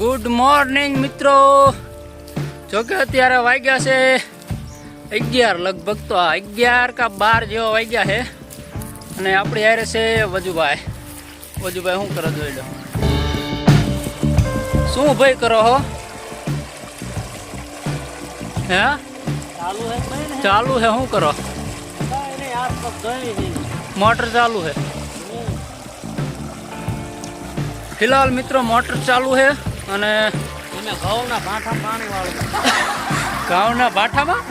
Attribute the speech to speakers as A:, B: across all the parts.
A: Good morning મિત્રો. જોકે અત્યારે વાગ્યા છે અગિયાર લગભગ તો આ અગિયાર કા બાર જેવા વાગ્યા છે. અને આપણી યારે છે વજુભાઈ. વજુભાઈ શું કરો જોઈ લો? શું ભાઈ કરો હો? હે?
B: ચાલુ
A: હે શું કરો? મોટર ચાલુ હે ફિલહાલ મિત્રો મોટર ચાલુ છે. અને
B: એને ઘઉંના ભાઠા પાણી વાળું.
A: ઘઉંના ભાઠામાં?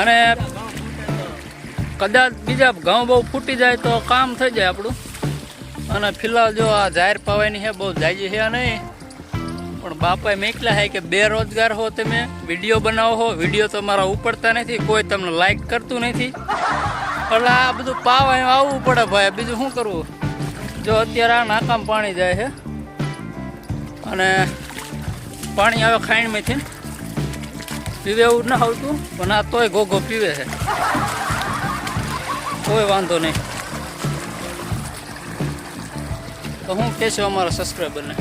A: અને કદાચ બીજા ઘઉં બહુ ફૂટી જાય તો કામ થઈ જાય આપણું. અને ફિલહાલ જો આ જાહેર પાવાની છે બહુ જાયજી છે નહીં. પણ બાપાએ મેકલા હે કે બેરોજગાર હો તમે વીડિયો બનાવો હો. વીડિયો તમારા ઉપડતા નથી કોઈ તમને લાઈક કરતું નથી. એટલે આ બધું પાવા આવવું પડે ભાઈ. બીજું શું કરવું? જો અત્યારે આ નાકામ પાણી જાય છે અને પાણી આવે ખાઈણમાંથી પીવે એવું ના આવતું પણ આ તોય ગોગો પીવે છે. કોઈ વાંધો નહીં. તો હું કહેશો અમારા સબસ્ક્રાઈબરને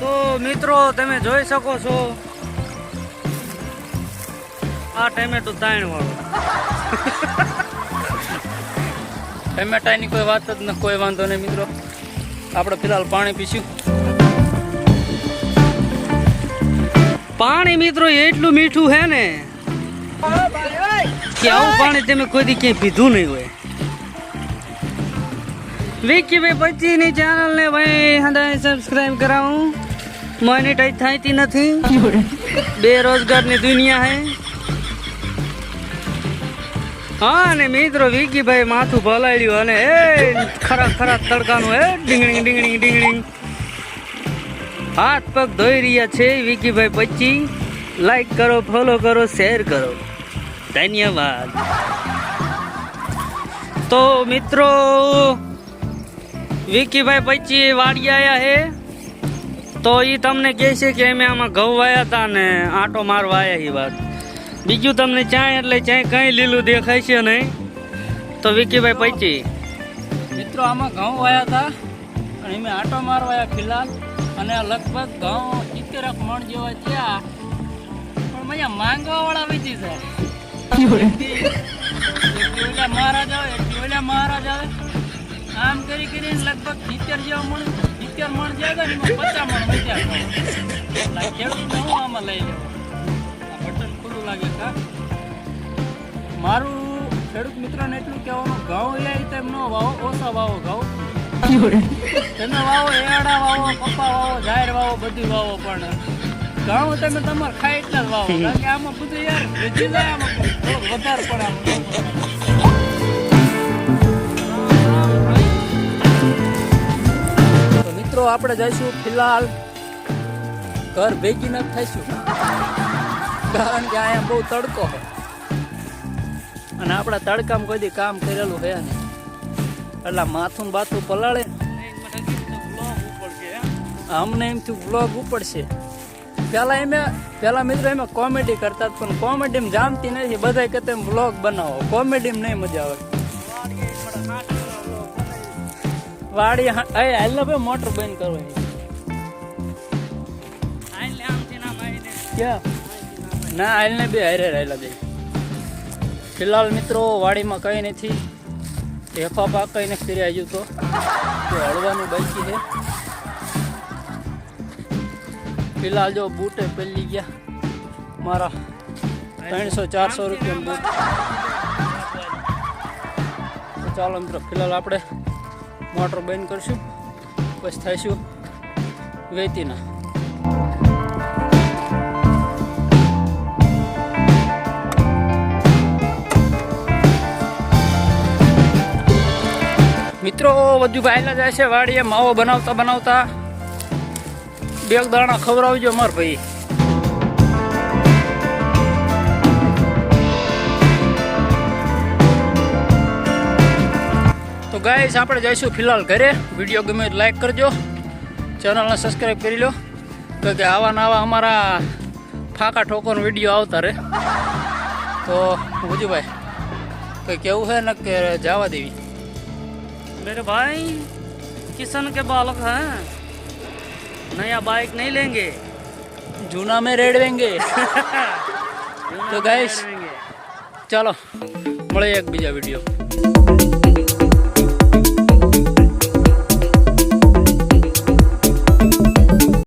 B: તો મિત્રો તમે જોઈ શકો છો આ ટેમેટો તાણ વાળો
A: ટેમેટાની કોઈ વાત જ ન કોઈ વાંધો નહીં મિત્રો. આપણે ફિલહાલ પાણી પીશું.
B: પાણી મિત્રો એટલું મીઠું હે ને કે આવું પાણી તમે કોઈ દી ક્યાંય પીધું નહીં હોય. વિકી ભાઈ પચીની ચેનલ ને ભાઈ હંધાય સબસ્ક્રાઇબ કરાવું. મોનિટાઈઝ થતી નથી. બેરોજગારની દુનિયા હે. હા ને મિત્રો વિકીભાઈ માથું ભલાડ્યું અને એ ખરા ખરા તડકાનું એ ડીંગણી ડીંગણી ડીંગણી. હાથ પગ ધોઈ રહ્યા છે વિકીભાઈ પચી લાઈક કરો ફોલો કરો શેર કરો. ધન્યવાદ. તો મિત્રો, વિકીભાઈ પચી વાડી આવ્યા હે. તો એ તમને કહે છે કે અમે આમાં ઘઉં વાયા હતા ને આટો મારવા આવ્યા એ વાત. બીજું તમને ચાય એટલે ચાય કઈ લીલું દેખાય છે નહીં. તો વિકીભાઈ પચી
A: મિત્રો, આમાં ઘઉં વાયા હતા અને આંટો આટો મારવાયા ફિલહાલ. અને લગભગ ઘઉં સિત્તેરક મણ જેવા થયા. પણ મજા માંગવા વાળા વેચી છે મહારાજ આવે ઓલા મહારાજ આવે. આમ કરી કરીને લગભગ સિત્તેર જેવા મણ, સિત્તેર મણ જ્યાં ને એમાં પચાસ મણ વેચ્યા ખેડૂતને હું આમાં લઈ લેવું. બટન ખુલ્લું લાગે કા મારું ખેડૂત મિત્રોને એટલું કહેવાનું, ઘઉં એ રીતે એમનો વાવો, ઓછા વાવો ઘઉં. તમે વાવો એડા વાવો પપ્પા વાવો જાહેર વાવો બધું વાવો પણ ઘઉં તમે તમારે ખાય એટલા જ વાવો. કારણ કે આમાં બધું યાર વેચી જાય આમાં વધારે પણ આમાં. મિત્રો આપણે જઈશું ફિલહાલ. ઘર ભેગી ન થઈશું. કારણ કે અહીંયા બહુ તડકો છે. અને આપણા તડકામાં કોઈ કામ કરેલું છે નહીં. એટલે માથું બાથું પલાળે. અમને એમ થયું બ્લોગ ઉપડશે. પેલા એમ, પેલા મિત્રો એમ કોમેડી કરતા પણ કોમેડીમાં જામતી નથી. બધા કહેતા એમ બ્લોગ બનાવો. કોમેડીમાં નહીં મજા આવે. વાડી હા- એ હાલ ને ભાઈ મોટર બંધ કરવાની. ના હાલ ને બે હારે રહેલા બે. ફિલહાલ મિત્રો, વાડીમાં કંઈ નથી. હેફા પાક કંઈ નથી ફેરી તો. તો હળવાનું બાકી છે. ફિલહાલ જો બૂટે પહેલી ગયા. મારા ત્રણસો ચારસો રૂપિયા બૂટ. ચાલો મિત્રો, ફિલહાલ આપણે મોટર બંધ કરશું. પછી થઈશું વેતીના મિત્રો, બધું ભાઈલા જાય છે વાડીએ, માવો બનાવતા બનાવતા. બે દાણા ખવડાવજો માર ભાઈ. તો ગાઈસ આપણે જઈશું ફિલહાલ ઘરે. વીડિયો ગમે લાઈક કરજો. ચેનલને સબસ્ક્રાઈબ કરી લો. તો કે આવા નવા અમારા ફાંકા ઠોકોનો વીડિયો આવતા રહે તો, ભુજુભાઈ, કંઈ કેવું છે ને કે જવા દેવી?
B: मेरे भाई किशन के बालक हैं। नया बाइक नहीं लेंगे।
A: जूना में रेड़ लेंगे तो गए चलो बड़े एक बीजा वीडियो